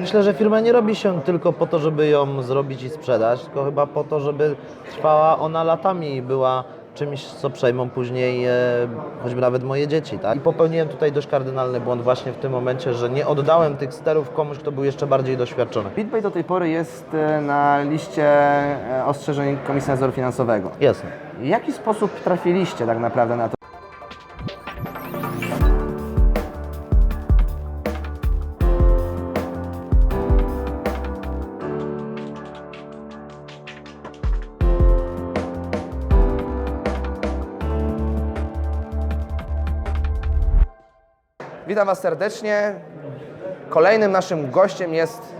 Myślę, że firma nie robi się tylko po to, żeby ją zrobić i sprzedać, tylko chyba po to, żeby trwała ona latami i była czymś, co przejmą później e, choćby nawet moje dzieci. Tak? I popełniłem tutaj dość kardynalny błąd właśnie w tym momencie, że nie oddałem tych sterów komuś, kto był jeszcze bardziej doświadczony. BitPay do tej pory jest e, na liście e, ostrzeżeń Komisji Nadzoru Finansowego. Jasne. W jaki sposób trafiliście tak naprawdę na to? Witam Was serdecznie. Kolejnym naszym gościem jest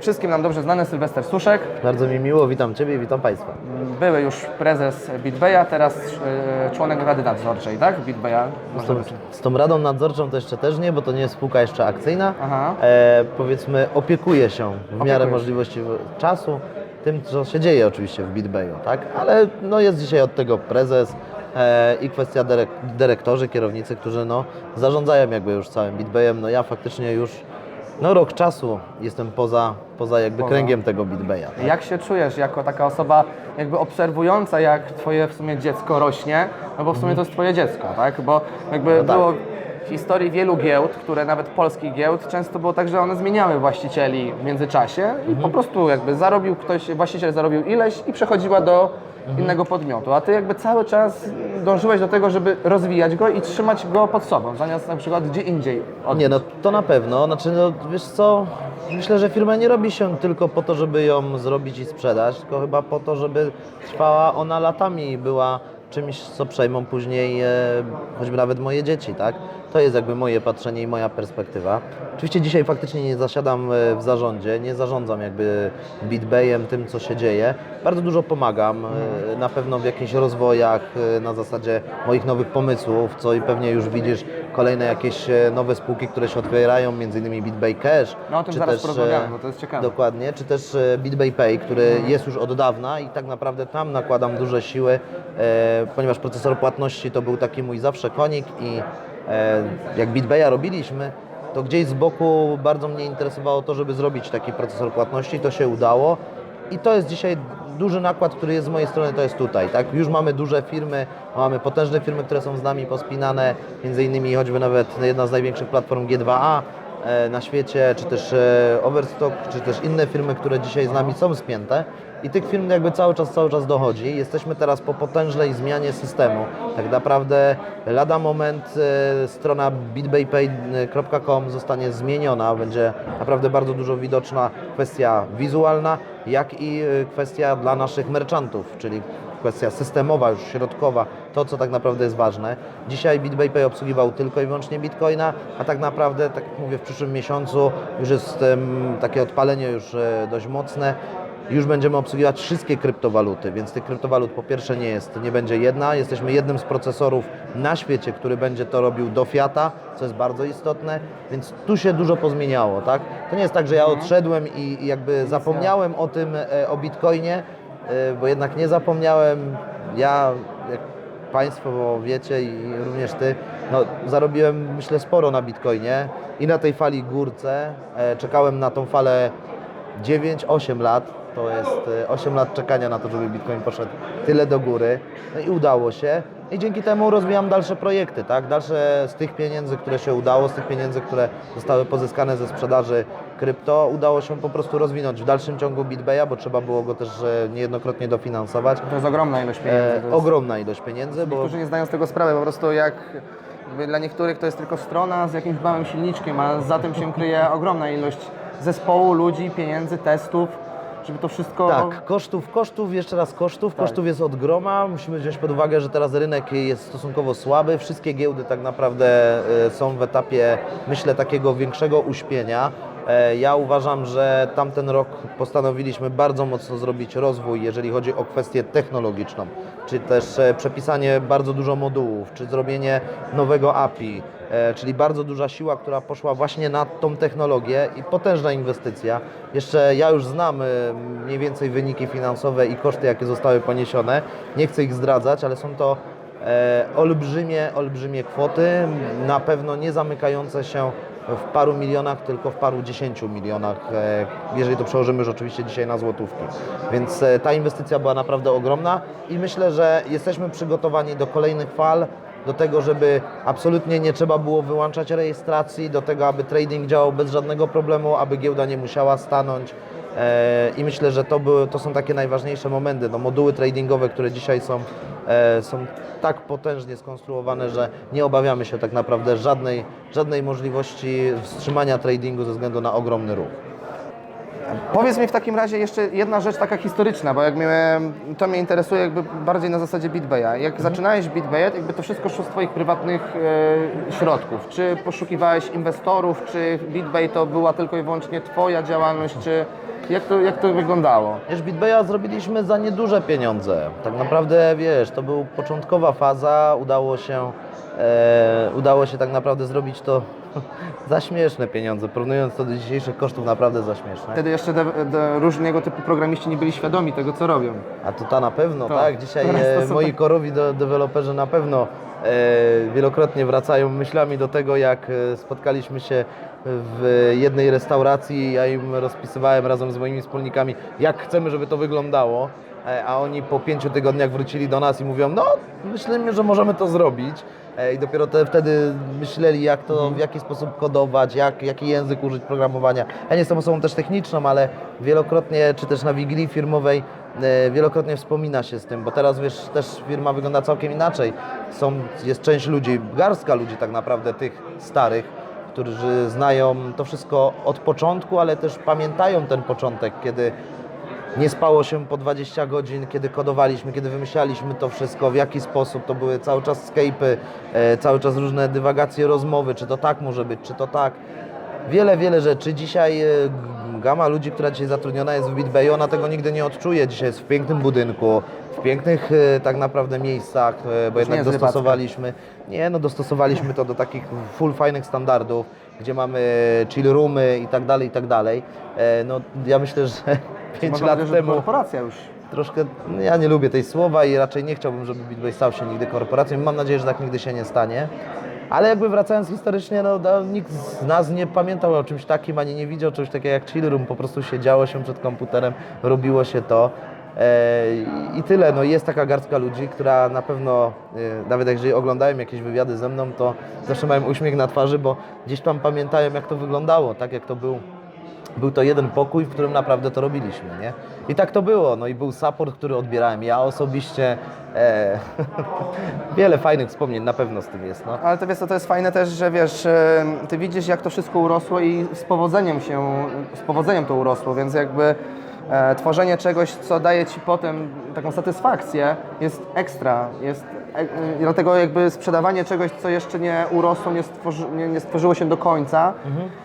wszystkim nam dobrze znany Sylwester Suszek. Bardzo mi miło, witam Ciebie i witam Państwa. Były już prezes BitBaya, teraz e, członek Rady Nadzorczej, tak? BitBaya. Z tą, z tą radą nadzorczą to jeszcze też nie, bo to nie jest spółka jeszcze akcyjna. E, powiedzmy, opiekuje się w miarę Opiekuje możliwości czasu tym, co się dzieje oczywiście w BitBayu, tak? Ale no, jest dzisiaj od tego prezes i kwestia dyrek, dyrektorzy, kierownicy, którzy no, zarządzają jakby już całym BitBayem. No ja faktycznie już no, rok czasu jestem poza, poza jakby kręgiem tego BitBaya. Tak? Jak się czujesz jako taka osoba jakby obserwująca, jak twoje w sumie dziecko rośnie, no bo w sumie to jest twoje dziecko, tak? Bo jakby No tak. było w historii wielu giełd, które nawet polskich giełd, często było tak, że one zmieniały właścicieli w międzyczasie i Mhm. po prostu jakby zarobił ktoś, właściciel zarobił ileś i przechodziła do Mhm. Innego podmiotu, a ty jakby cały czas dążyłeś do tego, żeby rozwijać go i trzymać go pod sobą, zamiast na przykład gdzie indziej od... Nie, no to na pewno. Znaczy, no wiesz co, myślę, że firma nie robi się tylko po to, żeby ją zrobić i sprzedać, tylko chyba po to, żeby trwała ona latami i była czymś, co przejmą później e, choćby nawet moje dzieci, tak? To jest jakby moje patrzenie i moja perspektywa. Oczywiście dzisiaj faktycznie nie zasiadam e, w zarządzie, nie zarządzam jakby BitBayem, tym co się dzieje. Bardzo dużo pomagam, e, na pewno w jakichś rozwojach, e, na zasadzie moich nowych pomysłów, co i pewnie już widzisz kolejne jakieś nowe spółki, które się otwierają, między innymi BitBay Cash. No, o tym czy zaraz też, porozmawiamy, bo to jest ciekawe. Dokładnie, czy też BitBay Pay, który jest już od dawna i tak naprawdę tam nakładam duże siły, ponieważ procesor płatności to był taki mój zawsze konik i jak BitBaya robiliśmy, to gdzieś z boku bardzo mnie interesowało to, żeby zrobić taki procesor płatności, to się udało i to jest dzisiaj duży nakład, który jest z mojej strony, to jest tutaj, tak? Już mamy duże firmy, mamy potężne firmy, które są z nami pospinane, między innymi choćby nawet jedna z największych platform G2A, e, na świecie, czy też e, Overstock, czy też inne firmy, które dzisiaj z nami są spięte. I tych firm jakby cały czas, cały czas dochodzi. Jesteśmy teraz po potężnej zmianie systemu. Tak naprawdę lada moment e, strona bitbaypay.com zostanie zmieniona. Będzie naprawdę bardzo dużo widoczna kwestia wizualna, jak i e, kwestia dla naszych merchantów, czyli kwestia systemowa, już środkowa, to co tak naprawdę jest ważne. Dzisiaj BitBayPay obsługiwał tylko i wyłącznie Bitcoina, a tak naprawdę, tak jak mówię, w przyszłym miesiącu już jest takie odpalenie już e, dość mocne. Już będziemy obsługiwać wszystkie kryptowaluty, więc tych kryptowalut po pierwsze nie jest, nie będzie jedna. Jesteśmy jednym z procesorów na świecie, który będzie to robił do Fiata, co jest bardzo istotne, więc tu się dużo pozmieniało, tak? To nie jest tak, że ja odszedłem i, i jakby zapomniałem o tym, e, o Bitcoinie, e, bo jednak nie zapomniałem. Ja, jak Państwo wiecie i również Ty, no, zarobiłem myślę sporo na Bitcoinie i na tej fali górce. E, czekałem na tą falę 9-8 lat. To jest e, 8 lat czekania na to, żeby Bitcoin poszedł tyle do góry. No i udało się. I dzięki temu rozwijam dalsze projekty, tak? Dalsze z tych pieniędzy, które się udało, z tych pieniędzy, które zostały pozyskane ze sprzedaży krypto, udało się po prostu rozwinąć w dalszym ciągu BitBaya, bo trzeba było go też e, niejednokrotnie dofinansować. To jest ogromna ilość pieniędzy. E, to jest... ogromna ilość pieniędzy, bo Niektórzy nie zdają z tego sprawy, po prostu jak dla niektórych to jest tylko strona z jakimś małym silniczkiem, a za tym się kryje ogromna ilość zespołu, ludzi, pieniędzy, testów, żeby to wszystko... Tak, kosztów, kosztów, jeszcze raz kosztów. Tak. Kosztów jest od groma. Musimy wziąć pod uwagę, że teraz rynek jest stosunkowo słaby. Wszystkie giełdy tak naprawdę e, są w etapie, myślę, takiego większego uśpienia. E, Ja uważam, że tamten rok postanowiliśmy bardzo mocno zrobić rozwój, jeżeli chodzi o kwestię technologiczną, czy też e, przepisanie bardzo dużo modułów, czy zrobienie nowego API, czyli bardzo duża siła, która poszła właśnie na tą technologię i potężna inwestycja. Jeszcze ja już znam e, mniej więcej wyniki finansowe i koszty, jakie zostały poniesione. Nie chcę ich zdradzać, ale są to e, olbrzymie, olbrzymie kwoty, na pewno nie zamykające się w paru milionach, tylko w paru dziesięciu milionach, e, jeżeli to przełożymy już oczywiście dzisiaj na złotówki. Więc e, ta inwestycja była naprawdę ogromna i myślę, że jesteśmy przygotowani do kolejnych fal, do tego, żeby absolutnie nie trzeba było wyłączać rejestracji, do tego, aby trading działał bez żadnego problemu, aby giełda nie musiała stanąć. E, I myślę, że to, były, to są takie najważniejsze momenty. No, moduły tradingowe, które dzisiaj są, e, są tak potężnie skonstruowane, że nie obawiamy się tak naprawdę żadnej, żadnej możliwości wstrzymania tradingu ze względu na ogromny ruch. Powiedz mi w takim razie jeszcze jedna rzecz taka historyczna, bo jak miałem, to mnie interesuje jakby bardziej na zasadzie BitBaya. Jak zaczynałeś BitBaya, to jakby to wszystko szło z Twoich prywatnych e, środków. Czy poszukiwałeś inwestorów, czy BitBay to była tylko i wyłącznie Twoja działalność, czy jak to, jak to wyglądało? Wiesz, BitBaya zrobiliśmy za nieduże pieniądze. Tak naprawdę, wiesz, to była początkowa faza, udało się, e, udało się tak naprawdę zrobić to za śmieszne pieniądze, porównując to do dzisiejszych kosztów, naprawdę za śmieszne. Wtedy jeszcze de, de, różnego typu programiści nie byli świadomi tego, co robią. A to ta na pewno, To. tak? Dzisiaj Teraz to e, moi tak- korowi do, deweloperzy na pewno e, wielokrotnie wracają myślami do tego, jak e, spotkaliśmy się w jednej restauracji, ja im rozpisywałem razem z moimi wspólnikami, jak chcemy, żeby to wyglądało, e, a oni po pięciu tygodniach wrócili do nas i mówią, no myślimy, że możemy to zrobić. E, I dopiero te, wtedy myśleli, jak to, w jaki sposób kodować, jak, jaki język użyć programowania. Ja nie jestem osobą też techniczną, ale wielokrotnie, czy też na wigilii firmowej, e, wielokrotnie wspomina się z tym, bo teraz wiesz, też firma wygląda całkiem inaczej. Są, jest część ludzi, garstka ludzi tak naprawdę tych starych, którzy znają to wszystko od początku, ale też pamiętają ten początek, kiedy nie spało się po 20 godzin, kiedy kodowaliśmy, kiedy wymyślaliśmy to wszystko, w jaki sposób, to były cały czas Skype'y, e, cały czas różne dywagacje, rozmowy, czy to tak może być, czy to tak. Wiele, wiele rzeczy. Dzisiaj e, gama ludzi, która dzisiaj zatrudniona jest w BitBay, ona tego nigdy nie odczuje. Dzisiaj jest w pięknym budynku, w pięknych e, tak naprawdę miejscach, bo jednak dostosowaliśmy, nie no, dostosowaliśmy to do takich full fajnych standardów, gdzie mamy chill roomy i tak dalej, i tak dalej. No ja myślę, że 5 Można lat powiedzieć, że temu korporacja już. troszkę, no ja nie lubię tej słowa i raczej nie chciałbym, żeby BitBay stał się nigdy korporacją. Mam nadzieję, że tak nigdy się nie stanie. Ale jakby wracając historycznie, no, no nikt z nas nie pamiętał o czymś takim, ani nie widział czegoś takiego jak chill room. Po prostu siedziało się przed komputerem, robiło się to. E, i- I tyle. No, jest taka garstka ludzi, która na pewno, e, nawet jeżeli oglądają jakieś wywiady ze mną, to zawsze mają uśmiech na twarzy, bo gdzieś tam pamiętają, jak to wyglądało, tak jak to był był to jeden pokój, w którym naprawdę to robiliśmy, nie? I tak to było, no i był support, który odbierałem ja osobiście. E, wiele fajnych wspomnień na pewno z tym jest, no. Ale to wiesz, to jest fajne też, że wiesz, e, ty widzisz jak to wszystko urosło i z powodzeniem się, z powodzeniem to urosło, więc jakby e, tworzenie czegoś, co daje ci potem taką satysfakcję jest ekstra, jest dlatego jakby sprzedawanie czegoś, co jeszcze nie urosło, nie, stworzy, nie, nie stworzyło się do końca,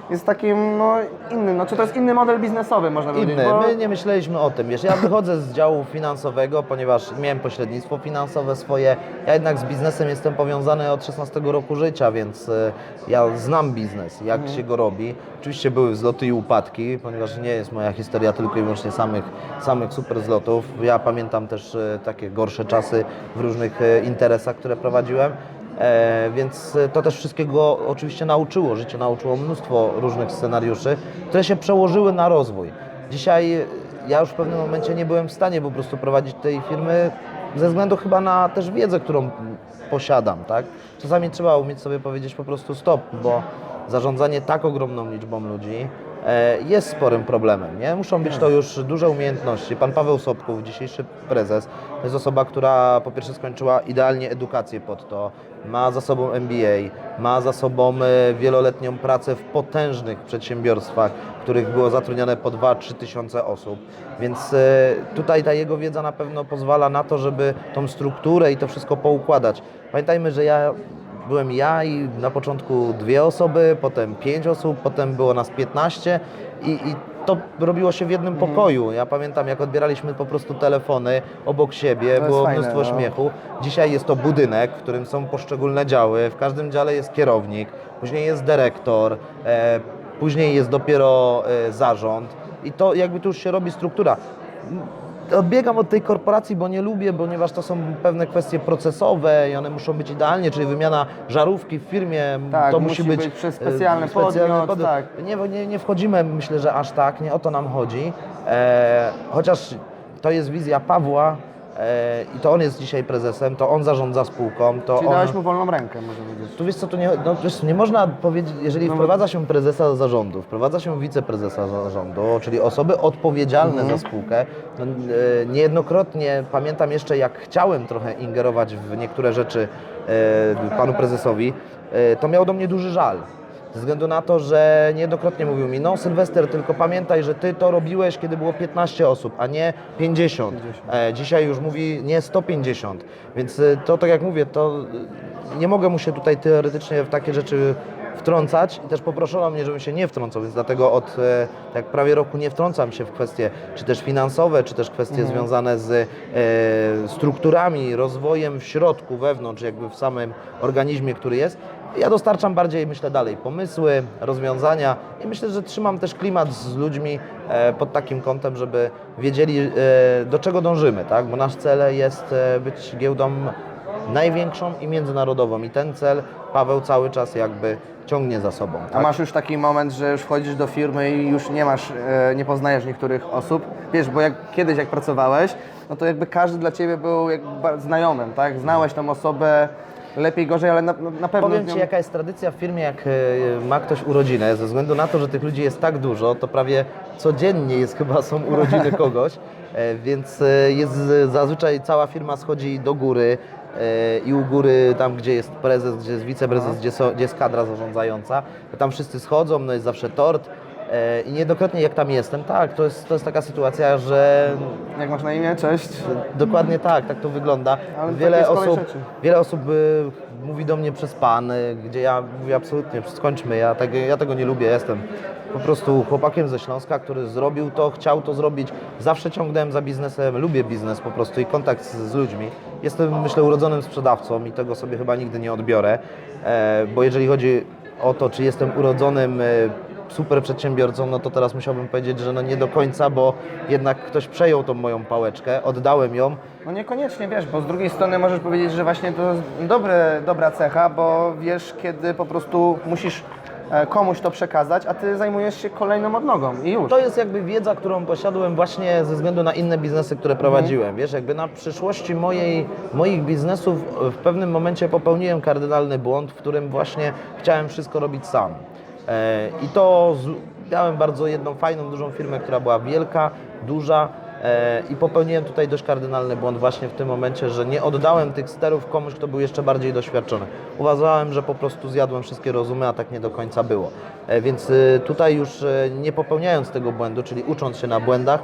jest takim no, innym, no czy to jest inny model biznesowy można powiedzieć, Inny. bo My nie myśleliśmy o tym. Wiesz, ja wychodzę z działu finansowego, ponieważ miałem pośrednictwo finansowe swoje. Ja jednak z biznesem jestem powiązany od 16 roku życia, więc e, ja znam biznes, jak się go robi. Oczywiście były wzloty i upadki, ponieważ nie jest moja historia tylko i wyłącznie samych, samych super zlotów. Ja pamiętam też e, takie gorsze czasy w różnych e, interesach, które prowadziłem. E, więc to też wszystkiego oczywiście nauczyło. Życie nauczyło mnóstwo różnych scenariuszy, które się przełożyły na rozwój. Dzisiaj ja już w pewnym momencie nie byłem w stanie po prostu prowadzić tej firmy ze względu chyba na też wiedzę, którą posiadam, tak? Czasami trzeba umieć sobie powiedzieć po prostu stop, bo zarządzanie tak ogromną liczbą ludzi jest sporym problemem, nie? Muszą być to już duże umiejętności. Pan Paweł Sobków, dzisiejszy prezes, to jest osoba, która po pierwsze skończyła idealnie edukację pod to, ma za sobą MBA, ma za sobą e, wieloletnią pracę w potężnych przedsiębiorstwach, w których było zatrudnione po 2-3 tysiące osób, więc e, tutaj ta jego wiedza na pewno pozwala na to, żeby tą strukturę i to wszystko poukładać. Pamiętajmy, że ja byłem ja i na początku dwie osoby, potem pięć osób, potem było nas 15 i, i to robiło się w jednym pokoju. Ja pamiętam, jak odbieraliśmy po prostu telefony obok siebie, jest było fajne, mnóstwo no. śmiechu. Dzisiaj jest to budynek, w którym są poszczególne działy, w każdym dziale jest kierownik, później jest dyrektor, e, później jest dopiero e, zarząd i to jakby tu już się robi struktura odbiegam od tej korporacji, bo nie lubię, ponieważ to są pewne kwestie procesowe i one muszą być idealnie, czyli wymiana żarówki w firmie, Tak, to musi być, być przez e, specjalny podmiot, tak. Nie, nie, nie wchodzimy, myślę, że aż tak, nie o to nam chodzi, e, chociaż to jest wizja Pawła i to on jest dzisiaj prezesem, to on zarządza spółką, to Czyli on... dałeś mu wolną rękę, można powiedzieć. Tu wiesz co, tu nie, no, wiesz, nie można powiedzieć, jeżeli No, wprowadza się prezesa zarządu, wprowadza się wiceprezesa zarządu, czyli osoby odpowiedzialne Mhm. za spółkę, no, e, niejednokrotnie pamiętam jeszcze jak chciałem trochę ingerować w niektóre rzeczy e, panu prezesowi, e, to miał do mnie duży żal. Ze względu na to, że niejednokrotnie mówił mi, no Sylwester, tylko pamiętaj, że ty to robiłeś, kiedy było 15 osób, a nie 50. E, dzisiaj już mówi nie 150. Więc e, to tak jak mówię, to e, nie mogę mu się tutaj teoretycznie w takie rzeczy wtrącać i też poproszono mnie, żebym się nie wtrącał, więc dlatego od e, tak prawie roku nie wtrącam się w kwestie czy też finansowe, czy też kwestie związane z e, strukturami, rozwojem w środku, wewnątrz, jakby w samym organizmie, który jest. Ja dostarczam bardziej, myślę, dalej pomysły, rozwiązania i myślę, że trzymam też klimat z ludźmi e, pod takim kątem, żeby wiedzieli, e, do czego dążymy, tak? Bo nasz cel jest e, być giełdą największą i międzynarodową i ten cel Paweł cały czas jakby ciągnie za sobą. A Tak? masz już taki moment, że już wchodzisz do firmy i już nie masz, nie poznajesz niektórych osób. Wiesz, bo jak kiedyś jak pracowałeś, no to jakby każdy dla ciebie był jakby znajomym, tak? Znałeś tą osobę lepiej, gorzej, ale na, na pewno Powiem nią... Ci, jaka jest tradycja w firmie, jak e, ma ktoś urodzinę. Ze względu na to, że tych ludzi jest tak dużo, to prawie codziennie jest chyba są urodziny kogoś, e, więc e, jest zazwyczaj cała firma schodzi do góry i u góry, tam gdzie jest prezes, gdzie jest wiceprezes, gdzie, są, gdzie jest kadra zarządzająca, tam wszyscy schodzą, no jest zawsze tort. E, I niejednokrotnie jak tam jestem, tak, to jest, to jest taka sytuacja, że Jak masz na imię? Cześć. Dokładnie tak, tak to wygląda. Ale wiele, osób, wiele osób y, mówi do mnie przez pan, gdzie ja mówię absolutnie, skończmy, ja, tego- ja tego nie lubię, jestem po prostu chłopakiem ze Śląska, który zrobił to, chciał to zrobić. Zawsze ciągnąłem za biznesem, lubię biznes po prostu i kontakt z, z ludźmi. Jestem, myślę, urodzonym sprzedawcą i tego sobie chyba nigdy nie odbiorę, e, bo jeżeli chodzi o to, czy jestem urodzonym e, super przedsiębiorcą, no to teraz musiałbym powiedzieć, że no nie do końca, bo jednak ktoś przejął tą moją pałeczkę, oddałem ją. No niekoniecznie, wiesz, bo z drugiej strony możesz powiedzieć, że właśnie to jest dobre, dobra cecha, bo wiesz, kiedy po prostu musisz e, komuś to przekazać, a ty zajmujesz się kolejną odnogą i już. To jest jakby wiedza, którą posiadłem właśnie ze względu na inne biznesy, które prowadziłem. Wiesz, jakby na przyszłości mojej, moich biznesów w pewnym momencie popełniłem kardynalny błąd, w którym właśnie chciałem wszystko robić sam. E, I to miałem bardzo jedną fajną, dużą firmę, która była wielka, duża, E, I popełniłem tutaj dość kardynalny błąd właśnie w tym momencie, że nie oddałem tych sterów komuś, kto był jeszcze bardziej doświadczony. Uważałem, że po prostu zjadłem wszystkie rozumy, a tak nie do końca było. E, Więc tutaj już nie popełniając tego błędu, czyli ucząc się na błędach,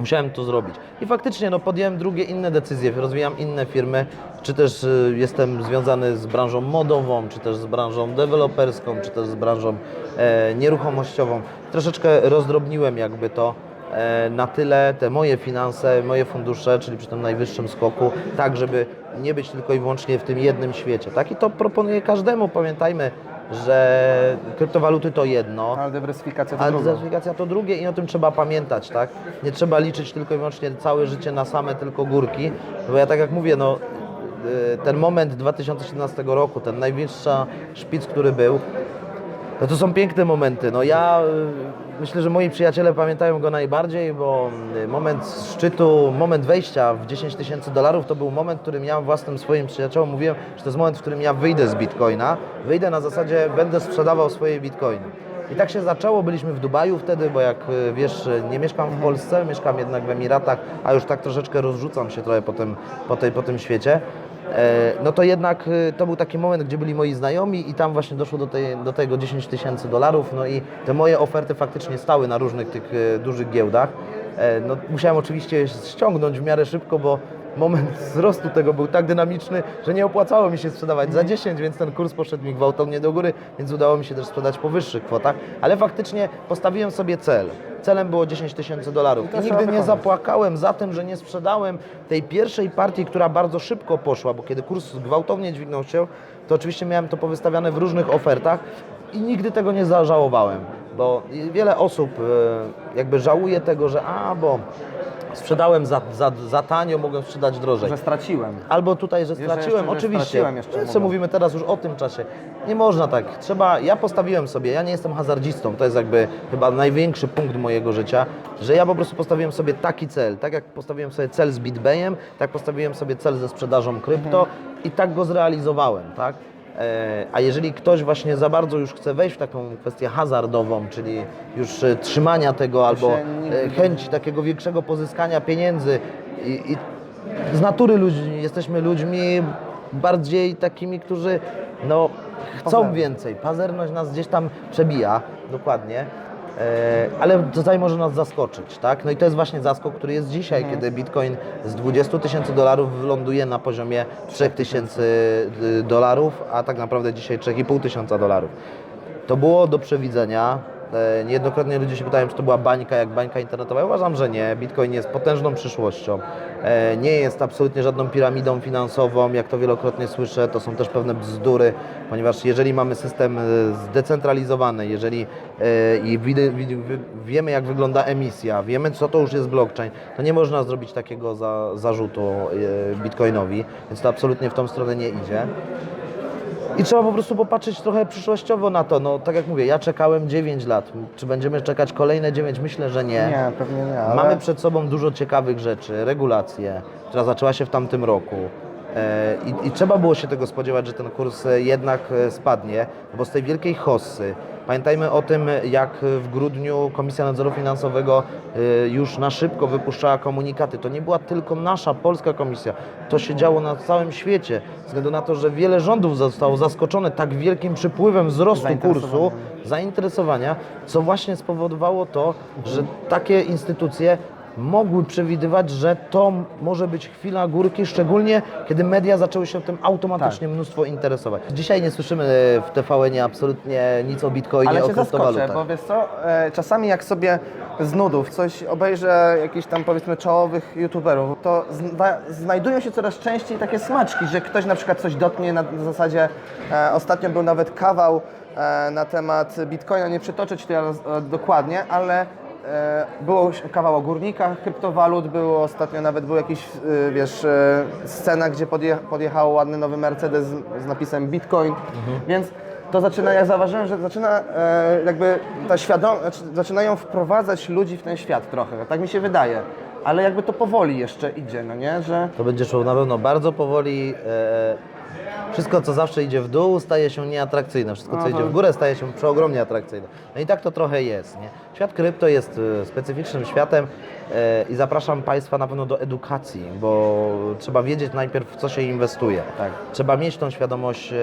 Musiałem to zrobić. I faktycznie no, podjąłem drugie inne decyzje, rozwijam inne firmy, czy też y, jestem związany z branżą modową, czy też z branżą deweloperską, czy też z branżą e, nieruchomościową. Troszeczkę rozdrobniłem jakby to e, na tyle te moje finanse, moje fundusze, czyli przy tym najwyższym skoku, tak żeby nie być tylko i wyłącznie w tym jednym świecie. Tak i to proponuję każdemu. Pamiętajmy, że kryptowaluty to jedno, Ale dywersyfikacja to a druga. dywersyfikacja to drugie i o tym trzeba pamiętać, tak? Nie trzeba liczyć tylko i wyłącznie całe życie na same tylko górki, bo ja tak jak mówię, no y, ten moment 2017 roku, ten najwyższy szpic, który był, no to są piękne momenty. No ja y, myślę, że moi przyjaciele pamiętają go najbardziej, bo y, moment szczytu, moment wejścia w 10 tysięcy dolarów to był moment, w którym ja własnym swoim przyjaciołom mówiłem, że to jest moment, w którym ja wyjdę z Bitcoina. Wyjdę na zasadzie, będę sprzedawał swoje Bitcoiny. I tak się zaczęło, byliśmy w Dubaju wtedy, bo jak y, wiesz, nie mieszkam w Polsce, mieszkam jednak w Emiratach, a już tak troszeczkę rozrzucam się trochę po tym, po tej, po tym świecie. E, no to jednak y, to był taki moment, gdzie byli moi znajomi i tam właśnie doszło do, tej, do tego 10 tysięcy dolarów, no i te moje oferty faktycznie stały na różnych tych y, dużych giełdach. E, No, musiałem oczywiście ściągnąć w miarę szybko, bo moment wzrostu tego był tak dynamiczny, że nie opłacało mi się sprzedawać za 10, więc ten kurs poszedł mi gwałtownie do góry, więc udało mi się też sprzedać po wyższych kwotach, ale faktycznie postawiłem sobie cel. Celem było 10 tysięcy dolarów. I nigdy nie zapłakałem za tym, że nie sprzedałem tej pierwszej partii, która bardzo szybko poszła, bo kiedy kurs gwałtownie dźwignął się, to oczywiście miałem to powystawiane w różnych ofertach i nigdy tego nie zażałowałem, bo wiele osób e, jakby żałuje tego, że a, bo sprzedałem za, za, za tanio, mogłem sprzedać drożej. Że straciłem. Albo tutaj, że Jeszcze, straciłem, że oczywiście. straciłem jeszcze Jeszcze mówię. mówimy teraz już o tym czasie. Nie można tak. Trzeba, ja postawiłem sobie, ja nie jestem hazardzistą, to jest jakby chyba największy punkt mojego życia, że ja po prostu postawiłem sobie taki cel. Tak jak postawiłem sobie cel z BitBayem, tak postawiłem sobie cel ze sprzedażą krypto Mhm. i tak go zrealizowałem, tak? E, A jeżeli ktoś właśnie za bardzo już chce wejść w taką kwestię hazardową, czyli już e, trzymania tego albo e, chęci takiego większego pozyskania pieniędzy i, i z natury ludzi jesteśmy ludźmi bardziej takimi, którzy no, chcą więcej. Pazerność nas gdzieś tam przebija, dokładnie. E, ale tutaj może nas zaskoczyć, tak? No i to jest właśnie zaskok, który jest dzisiaj, kiedy Bitcoin z 20 tysięcy dolarów ląduje na poziomie 3 tysięcy y, dolarów, a tak naprawdę dzisiaj 3,5 tysiąca dolarów. To było do przewidzenia. E, Niejednokrotnie ludzie się pytają, czy to była bańka jak bańka internetowa. Ja uważam, że nie. Bitcoin jest potężną przyszłością. E, Nie jest absolutnie żadną piramidą finansową, jak to wielokrotnie słyszę. To są też pewne bzdury, ponieważ jeżeli mamy system e, zdecentralizowany, jeżeli i wiemy, jak wygląda emisja, wiemy, co to już jest blockchain, to nie można zrobić takiego za, zarzutu Bitcoinowi, więc to absolutnie w tą stronę nie idzie. I trzeba po prostu popatrzeć trochę przyszłościowo na to. No, tak jak mówię, ja czekałem 9 lat. Czy będziemy czekać kolejne 9? Myślę, że nie. Nie, pewnie nie. Ale... Mamy przed sobą dużo ciekawych rzeczy, regulację, która zaczęła się w tamtym roku. E, I, I trzeba było się tego spodziewać, że ten kurs e, jednak e, spadnie, bo z tej wielkiej hossy. Pamiętajmy o tym, jak w grudniu Komisja Nadzoru Finansowego e, już na szybko wypuszczała komunikaty. To nie była tylko nasza polska komisja, to się działo na całym świecie, ze względu na to, że wiele rządów zostało zaskoczone tak wielkim przypływem wzrostu kursu, zainteresowania, co właśnie spowodowało to, że takie instytucje mogły przewidywać, że to może być chwila górki, szczególnie kiedy media zaczęły się tym automatycznie mnóstwo interesować. Dzisiaj nie słyszymy e, w TVN absolutnie nic o Bitcoinie, Ale o cię zaskoczę, kryptowalutach. bo wiesz co, e, czasami jak sobie z nudów coś obejrzę jakichś tam powiedzmy czołowych youtuberów, to zna, znajdują się coraz częściej takie smaczki, że ktoś na przykład coś dotknie na, zasadzie, e, ostatnio był nawet kawał e, na temat Bitcoina, nie przytoczę Ci teraz e, dokładnie, ale było kawał o górnikach kryptowalut, było ostatnio nawet był jakiś, e, wiesz, e, scena, gdzie podje, podjechał ładny nowy Mercedes z, napisem Bitcoin, więc to zaczyna, ja zauważyłem, że zaczyna e, jakby ta świadom, znaczy, zaczynają wprowadzać ludzi w ten świat trochę, tak mi się wydaje. Ale jakby to powoli jeszcze idzie, no nie, że... To będzie szło na pewno bardzo powoli. E, wszystko, co zawsze idzie w dół, staje się nieatrakcyjne. Wszystko, co Aha. idzie w górę, staje się przeogromnie atrakcyjne. No i tak to trochę jest. Nie? Świat krypto jest e, specyficznym światem e, i zapraszam Państwa na pewno do edukacji, bo trzeba wiedzieć najpierw, w co się inwestuje. Tak. Trzeba mieć tą świadomość, e,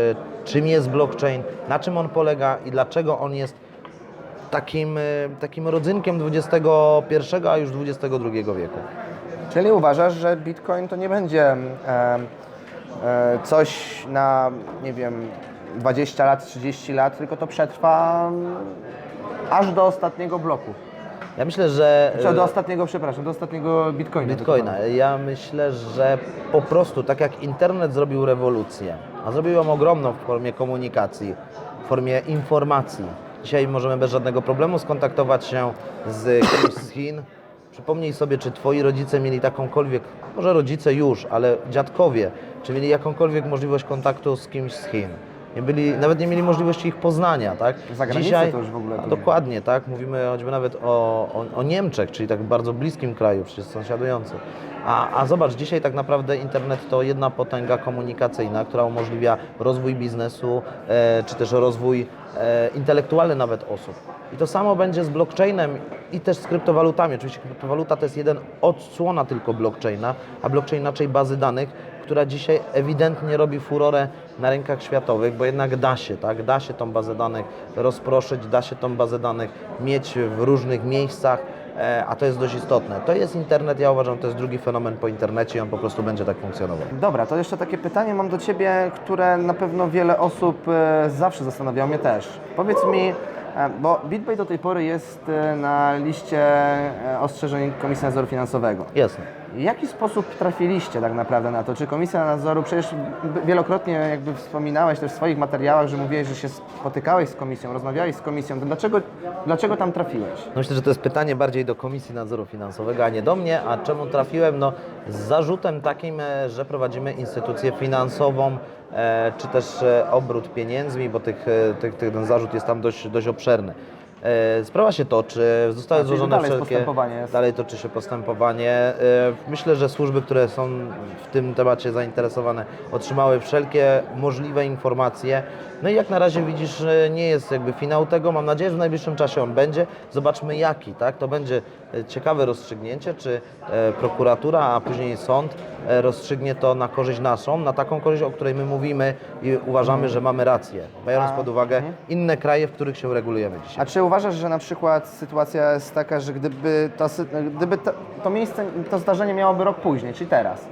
czym jest blockchain, na czym on polega i dlaczego on jest takim, e, takim rodzynkiem XXI, a już XXI wieku. Czyli uważasz, że Bitcoin to nie będzie e, coś na, nie wiem, 20 lat, 30 lat, tylko to przetrwa mm, aż do ostatniego bloku. Ja myślę, że... Czy e, do ostatniego, przepraszam, do ostatniego Bitcoina. Bitcoina. Ja myślę, że po prostu tak jak internet zrobił rewolucję, a zrobił ją ogromną w formie komunikacji, w formie informacji. Dzisiaj możemy bez żadnego problemu skontaktować się z kimś z Chin. Przypomnij sobie, czy twoi rodzice mieli takąkolwiek, może rodzice już, ale dziadkowie, czy mieli jakąkolwiek możliwość kontaktu z kimś z Chin. Nie byli, nawet nie mieli możliwości ich poznania, tak? Za granicę to już w ogóle. Dokładnie, tak? Mówimy choćby nawet o, o, o Niemczech, czyli tak bardzo bliskim kraju, przecież sąsiadującym. A, a zobacz, dzisiaj tak naprawdę internet to jedna potęga komunikacyjna, która umożliwia rozwój biznesu, e, czy też rozwój e, intelektualny nawet osób. I to samo będzie z blockchainem i też z kryptowalutami. Oczywiście kryptowaluta to jest jeden odsłona tylko blockchaina, a blockchain inaczej bazy danych, która dzisiaj ewidentnie robi furorę na rynkach światowych, bo jednak da się, tak? Da się tą bazę danych rozproszyć, da się tą bazę danych mieć w różnych miejscach, e, a to jest dość istotne. To jest internet, ja uważam, to jest drugi fenomen po internecie i on po prostu będzie tak funkcjonował. Dobra, to jeszcze takie pytanie mam do Ciebie, które na pewno wiele osób e, zawsze zastanawiało mnie też. Powiedz mi, E, Bo BitBay do tej pory jest na liście ostrzeżeń Komisji Nadzoru Finansowego. Jasne. W jaki sposób trafiliście tak naprawdę na to? Czy Komisja Nadzoru, przecież wielokrotnie jakby wspominałeś też w swoich materiałach, że mówiłeś, że się spotykałeś z Komisją, rozmawiałeś z Komisją, to dlaczego, dlaczego tam trafiłeś? No myślę, że to jest pytanie bardziej do Komisji Nadzoru Finansowego, a nie do mnie. A czemu trafiłem? No z zarzutem takim, e, że prowadzimy instytucję finansową, e, czy też e, obrót pieniędzmi, bo tych, tych, ten zarzut jest tam dość, dość obszerny. E, Sprawa się toczy, zostały czyli złożone dalej wszelkie... Dalej toczy się postępowanie. E, Myślę, że służby, które są w tym temacie zainteresowane, otrzymały wszelkie możliwe informacje. No i jak na razie widzisz, nie jest jakby finał tego. Mam nadzieję, że w najbliższym czasie on będzie. Zobaczmy jaki, tak? To będzie e, ciekawe rozstrzygnięcie, czy prokuratura, a później sąd rozstrzygnie to na korzyść naszą, na taką korzyść, o której my mówimy i uważamy, że mamy rację, biorąc pod uwagę mhm. inne kraje, w których się regulujemy dzisiaj. Uważasz, że na przykład sytuacja jest taka, że gdyby to, gdyby to, to miejsce, to zdarzenie miałoby rok później, czyli teraz,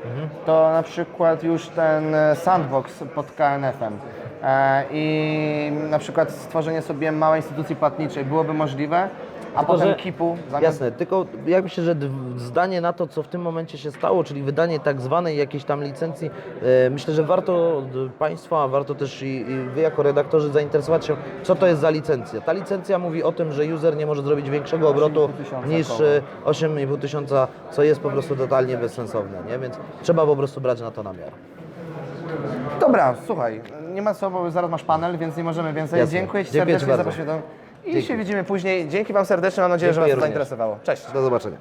to na przykład już ten e, sandbox pod KNF-em e, i na przykład stworzenie sobie małej instytucji płatniczej byłoby możliwe, a Tylko, potem że- KIP-u zamiast... Jasne, tylko ja myślę, że zdanie na to, co w tym momencie się stało, czyli wydanie tak zwanej jakiejś tam licencji, e, myślę, że warto Państwa, warto też i, i Wy jako redaktorzy zainteresować się, co to jest za licencja. Ta licencja mówi o tym, że user nie może zrobić większego obrotu 8,5 niż koło. e, 8,5 tysiąca, co jest po prostu totalnie bezsensowne, nie? Więc trzeba po prostu brać na to namiar. Dobra, słuchaj, nie ma co, bo zaraz masz panel, więc nie możemy więcej. Jasne. Dziękuję Ci Dziękuję ci serdecznie za poświęcenie. I Dzięki. się widzimy później. Dzięki Wam serdecznie, mam nadzieję, że Was to również. zainteresowało. Cześć. Do zobaczenia.